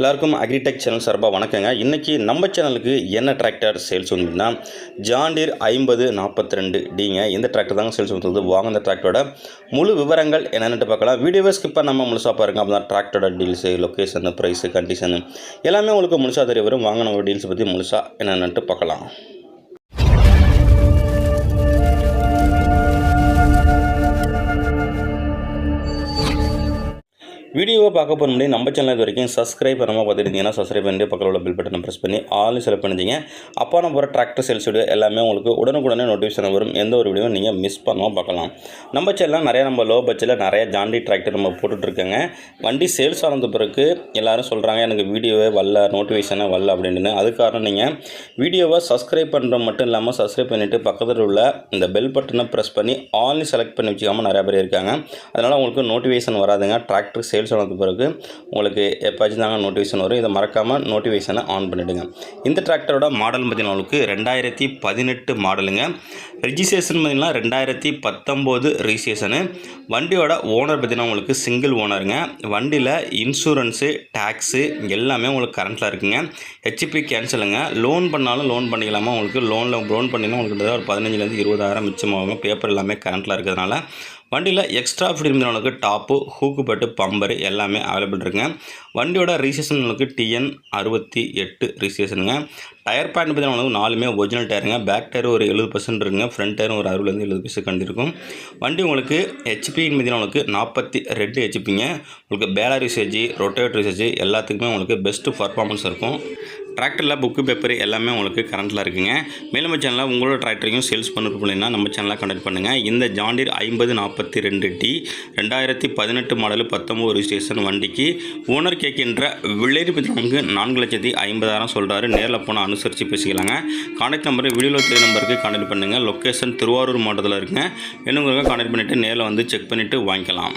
எல்லாருக்கும் agritech channel சார்பாக வணக்கங்க. இன்றைக்கி நம்ம சேனலுக்கு என்ன டிராக்டர் சேல்ஸ் வந்துன்னா ஜாண்டீர் ஐம்பது நாற்பத்தி ரெண்டு டிங்க இந்த டிராக்டர் தாங்க சேல்ஸ் வந்தது வாங்க இந்த டிராக்டரோட முழு விவரங்கள் என்னென்னு பார்க்கலாம். வீடியோவை ஸ்கிப்பாக நம்ம முழுசாக பாருங்க. அப்போ தான் டிராக்டரோட டீல்ஸு லொக்கேஷனு ப்ரைஸு கண்டிஷனு எல்லாமே உங்களுக்கு முழுசாக தெரிய வரும். வாங்க நம்ம டீல்ஸ் பற்றி முழுசாக என்னென்னட்டு பார்க்கலாம். வீடியோவை பார்க்க போகிற முடியும் நம்ம சேனல் இது வரைக்கும் சப்ஸ்கிரைப் பண்ணாமல் பார்த்துருந்தீங்கன்னா சப்ஸ்கிரைப் பண்ணிட்டு பக்கத்தில் உள்ள பில் பட்டனை ப்ரெஸ் பண்ணி ஆல் செலக்ட் பண்ணிங்க அப்போ நம்ம போகிற டிராக்டர் சேல்ஸ் வீடியோ எல்லாமே உங்களுக்கு உடனுக்குடனே நோட்டிஃபிகேஷன் வரும். எந்த ஒரு வீடியோ நீங்கள் மிஸ் பண்ணாமல் பார்க்கலாம். நம்ம சேனலில் நிறைய நம்ம லோ பட்ஜெட்டில் நிறைய ஜாண்டி டிராக்டர் நம்ம போட்டுட்ருக்கோங்க. வண்டி சேல்ஸ் ஆனது பிறகு எல்லாரும் சொல்கிறாங்க எனக்கு வீடியோவே வரல நோட்டிஃபிகேஷனே வரல அப்படின்னு அது காரணம் நீங்கள் வீடியோவை சப்ஸ்கிரைப் பண்ணுற மட்டும் இல்லாமல் சப்ஸ்கிரைப் பண்ணிவிட்டு பக்கத்தில் உள்ள இந்த பெல் பட்டனை ப்ரெஸ் பண்ணி ஆல்னு செலக்ட் பண்ணி வச்சுக்காமல் நிறையா பேர் இருக்காங்க. அதனால் உங்களுக்கு நோட்டிஃபிகேஷன் வராதுங்க. டிராக்டர் சேல்ஸ் ஆனது பிறகு உங்களுக்கு எப்போச்சும் தாங்க நோட்டிஃபிகேஷன் வரும். இதை மறக்காமல் நோட்டிஃபிகேஷனை ஆன் பண்ணிவிடுங்க இந்த டிராக்டரோட மாடல் பார்த்தீங்கன்னா உங்களுக்கு ரெண்டாயிரத்தி பதினெட்டு மாடலுங்க ரெஜிஸ்ட்ரேஷன் பார்த்தீங்கன்னா ரெண்டாயிரத்தி பத்தொம்போது ரிஜிஸ்ட்ரேஷனு வண்டியோட ஓனர் பார்த்தீங்கன்னா உங்களுக்கு சிங்கிள் ஓனருங்க வண்டியில் இன்சூரன்ஸு டேக்ஸு எல்லாமே உங்களுக்கு கரண்ட்டில் இருக்குங்க. ஹெச்பி கேன்சலுங்க லோன் பண்ணாலும் லோன் பண்ணிக்கலாமா? உங்களுக்கு லோனில் லோன் பண்ணினா உங்களுக்கு ஒரு பதினஞ்சுலேருந்து இருபதாயிரம் மிச்சமாகும் பேப்பர் எல்லாமே கரண்ட்டில் இருக்கிறதுனால. வண்டியில் எக்ஸ்ட்ரா ஃபிட் உங்களுக்கு டாப்பு ஹூக்கு பட்டு பம்பர் எல்லாமே அவைலபிள் இருக்குங்க. வண்டியோட ரிஜிஸ்ட்ரேஷன் உங்களுக்கு டிஎன் அறுபத்தி எட்டு ரிஜிஸ்ட்ரேஷனுங்க டயர் பேண்ட் பார்த்தீங்கன்னா உங்களுக்கு நாலுமே ஒரிஜினல் டயருங்க பேக் டயர் ஒரு எழுபது பர்சன்ட் இருக்குங்க. ஃப்ரண்ட் டயர் ஒரு அறுபதுலேருந்து எழுபது பர்சன்ட் கண்டிருக்கும் வண்டி உங்களுக்கு ஹெச்பின்னு பார்த்தீங்கன்னா உங்களுக்கு நாற்பத்தி ரெண்டு ஹெச்பிங்க உங்களுக்கு பேலர் யூசேஜ் ரொட்டேட் யூசேஜ் எல்லாத்துக்குமே உங்களுக்கு பெஸ்ட்டு பர்ஃபார்மன்ஸ் இருக்கும். டிராக்டரில் புக்கு பேப்பர் எல்லாமே உங்களுக்கு கரண்ட்டில் இருக்குங்க. மேலும் சேனலில் உங்களோட டிராக்டரையும் சேல்ஸ் பண்ண நம்ம சேனலாக கண்டக்ட் பண்ணுங்கள் இந்த ஜாண்டிர் ஐம்பது நாற்பத்தி ரெண்டு டி ரெண்டாயிரத்தி பதினெட்டு மாடல் பத்தொம்போது ரிஜிஸ்ட்ரேஷன் வண்டிக்கு ஓனர் கேட்கின்ற விலையை நான்கு லட்சத்தி ஐம்பதாயிரம் சொல்கிறாரு நேரில் போனால் அனுசரித்து பேசிக்கலாங்க. கான்டாக்ட் நம்பர் வீடியோவில் தெரிய நம்பருக்கு கான்டாக்ட் பண்ணுங்கள் லொக்கேஷன் திருவாரூர் மாவட்டத்தில் இருக்குங்க. வேணுங்கிறவங்க கான்டாக்ட் பண்ணிவிட்டு நேரில் வந்து செக் பண்ணிவிட்டு வாங்கிக்கலாம்.